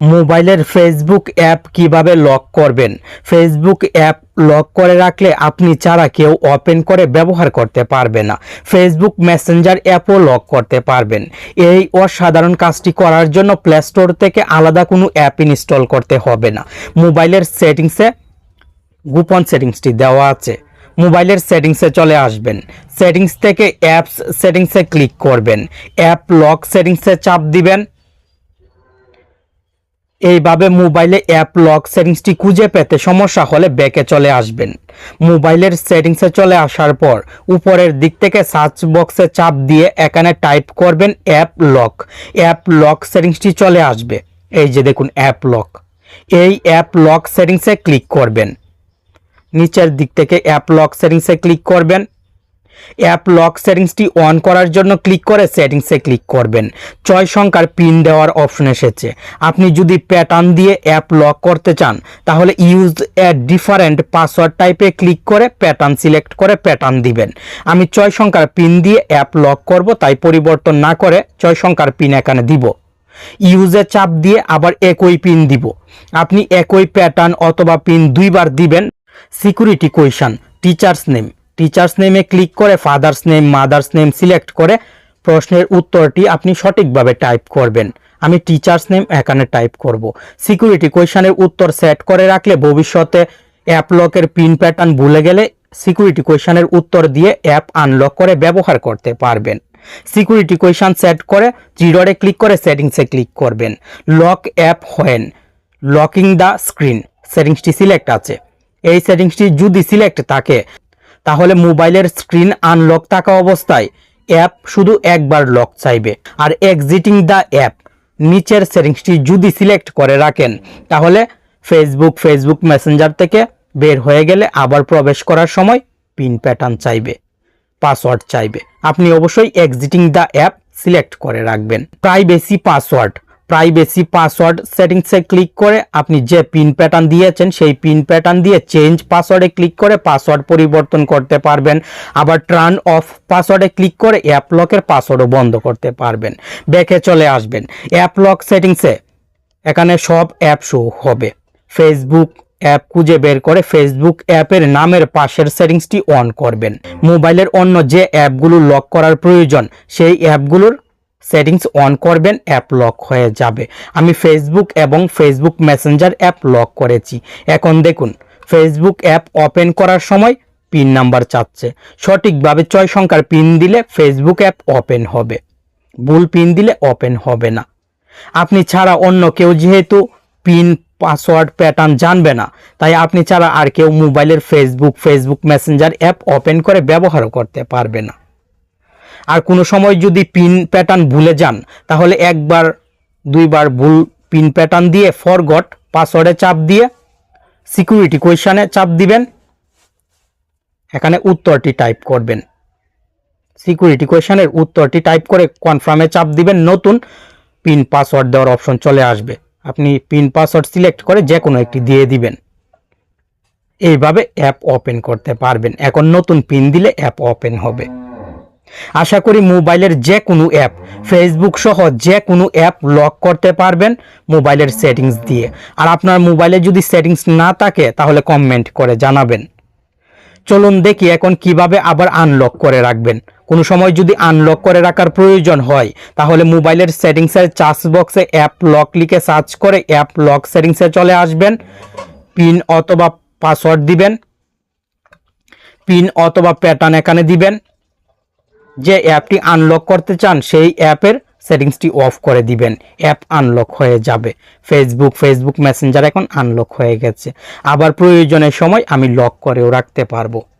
মোবাইলের Facebook app কীভাবে lock করবেন? ফেসবুক অ্যাপ লক করে রাখলে আপনি ছাড়া কেউ ওপেন করে ব্যবহার করতে পারবে না। ফেসবুক মেসেঞ্জার অ্যাপও লক করতে পারবেন। এই অসাধারণ কাজটি করার জন্য প্লে স্টোর থেকে আলাদা কোনো অ্যাপ ইনস্টল করতে হবে না। মোবাইলের সেটিংসে গোপন সেটিংসটি দেওয়া আছে। মোবাইলের সেটিংসে চলে আসবেন। সেটিংস থেকে অ্যাপস সেটিংসে ক্লিক করবেন। অ্যাপ লক সেটিংসে চাপ দিবেন। এইভাবে মোবাইলে অ্যাপ লক সেটিংসটি খুঁজে পেতে সমস্যা হলে ব্যাকে চলে আসবেন। মোবাইলের সেটিংসে চলে আসার পর উপরের দিক থেকে সার্চ বক্সে চাপ দিয়ে এখানে টাইপ করবেন অ্যাপ লক। অ্যাপ লক সেটিংসটি চলে আসবে। এই যে দেখুন অ্যাপ লক। এই অ্যাপ লক সেটিংসে ক্লিক করবেন। নিচের দিক থেকে অ্যাপ লক সেটিংসে ক্লিক করবেন। অ্যাপ লক সেটিংসটি অন করার জন্য ক্লিক করে সেটিংসে ক্লিক করবেন। ছয় সংখ্যার পিন দেওয়ার অপশন এসেছে। আপনি যদি প্যাটার্ন দিয়ে অ্যাপ লক করতে চান, তাহলে ইউজ এ ডিফারেন্ট পাসওয়ার্ড টাইপে ক্লিক করে প্যাটার্ন সিলেক্ট করে প্যাটার্ন দিবেন। আমি ছয় সংখ্যার পিন দিয়ে অ্যাপ লক করব, তাই পরিবর্তন না করে ছয় সংখ্যার পিন এখানে দিব। ইউজে চাপ দিয়ে আবার একই পিন দিব। আপনি একই প্যাটার্ন অথবা পিন দুইবার দিবেন। Security question teacher's name teacher's নেমে ক্লিক করে father's name mother's name select করে প্রশ্নের উত্তরটি আপনি সঠিকভাবে টাইপ করবেন। আমি টিচার্স নেম এখানে টাইপ করব। সিকিউরিটি কোয়েশনের উত্তর সেট করে রাখলে ভবিষ্যতে অ্যাপ লকের পিন প্যাটার্ন ভুলে গেলে সিকিউরিটি কোয়েশনের উত্তর দিয়ে অ্যাপ আনলক করে ব্যবহার করতে পারবেন। সিকিউরিটি কোয়েশন সেট করে জিরোরে ক্লিক করে সেটিংসে ক্লিক করবেন। Lock app when locking the screen সেটিংসটি select আছে। এই সেটিংসটি যদি সিলেক্ট থাকে তাহলে মোবাইলের স্ক্রিন আনলক থাকা অবস্থায় অ্যাপ শুধু একবার লক চাইবে। আর এক্সিটিং দ্য অ্যাপ নিচের সেটিংসটি যদি সিলেক্ট করে রাখেন, তাহলে ফেসবুক ফেসবুক মেসেঞ্জার থেকে বের হয়ে গেলে আবার প্রবেশ করার সময় পিন প্যাটার্ন চাইবে পাসওয়ার্ড চাইবে। আপনি অবশ্যই এক্সিটিং দ্য অ্যাপ সিলেক্ট করে রাখবেন। প্রাইভেসি পাসওয়ার্ড প্রাইভেসি পাসওয়ার্ড সেটিংসে ক্লিক করে আপনি যে পিন প্যাটার্ন দিয়েছেন, সেই পিন প্যাটার্ন দিয়ে চেঞ্জ পাসওয়ার্ডে ক্লিক করে পাসওয়ার্ড পরিবর্তন করতে পারবেন। আবার টার্ন অফ পাসওয়ার্ডে ক্লিক করে অ্যাপ লকের পাসওয়ার্ডও বন্ধ করতে পারবেন। ব্যাকে চলে আসবেন। অ্যাপ লক সেটিংসে এখানে সব অ্যাপ শো হবে। ফেসবুক অ্যাপ খুঁজে বের করে ফেসবুক অ্যাপের নামের পাশের সেটিংসটি অন করবেন। মোবাইলের অন্য যে অ্যাপগুলো লক করার প্রয়োজন, সেই অ্যাপগুলোর সেটিংস অন করবেন, অ্যাপ লক হয়ে যাবে। আমি ফেসবুক এবং ফেসবুক মেসেঞ্জার অ্যাপ লক করেছি। এখন দেখুন ফেসবুক অ্যাপ ওপেন করার সময় পিন নাম্বার চাচ্ছে। সঠিকভাবে ছয় সংখ্যার পিন দিলে ফেসবুক অ্যাপ ওপেন হবে। ভুল পিন দিলে ওপেন হবে না। আপনি ছাড়া অন্য কেউ যেহেতু পিন, পাসওয়ার্ড, প্যাটার্ন জানবে না, তাই আপনি ছাড়া আর কেউ মোবাইলের Facebook Facebook Messenger app open করে ব্যবহারও করতে পারবে না। আর কোনো সময় যদি পিন প্যাটার্ন ভুলে যান, তাহলে একবার, দুইবার ভুল পিন প্যাটার্ন দিয়ে ফরগট পাসওয়ার্ডে চাপ দিয়ে সিকিউরিটি কোয়েশানে চাপ দিবেন। এখানে উত্তরটি টাইপ করবেন। সিকিউরিটি কোয়েশনের উত্তরটি টাইপ করে কনফার্মে চাপ দিবেন, নতুন পিন পাসওয়ার্ড দেওয়ার অপশন চলে আসবে। আপনি পিন পাসওয়ার্ড সিলেক্ট করে যে কোনো একটি দিয়ে দিবেন। এইভাবে অ্যাপ ওপেন করতে পারবেন। এখন নতুন পিন দিলে অ্যাপ ওপেন হবে। আশা করি মোবাইলের যে কোনো অ্যাপ ফেসবুক সহ যে কোনো অ্যাপ লক করতে পারবেন মোবাইলের সেটিংস দিয়ে। আর আপনার মোবাইলে যদি সেটিংস না থাকে, তাহলে কমেন্ট করে জানাবেন। চলুন দেখি এখন কীভাবে আবার আনলক করে রাখবেন। কোনো সময় যদি আনলক করে রাখার প্রয়োজন হয়, তাহলে মোবাইলের সেটিংসের চার্জ বক্সে অ্যাপ লক লিখে সার্চ করে অ্যাপ লক সেটিংসে চলে আসবেন। পিন অথবা পাসওয়ার্ড দিবেন। পিন অথবা প্যাটার্ন এখানে দিবেন। যে অ্যাপটি আনলক করতে চান, সেই অ্যাপের সেটিংসটি অফ করে দিবেন। অ্যাপ আনলক হয়ে যাবে। ফেসবুক ফেসবুক মেসেঞ্জার এখন আনলক হয়ে গেছে। আবার প্রয়োজনের সময় আমি লক করেও রাখতে পারব।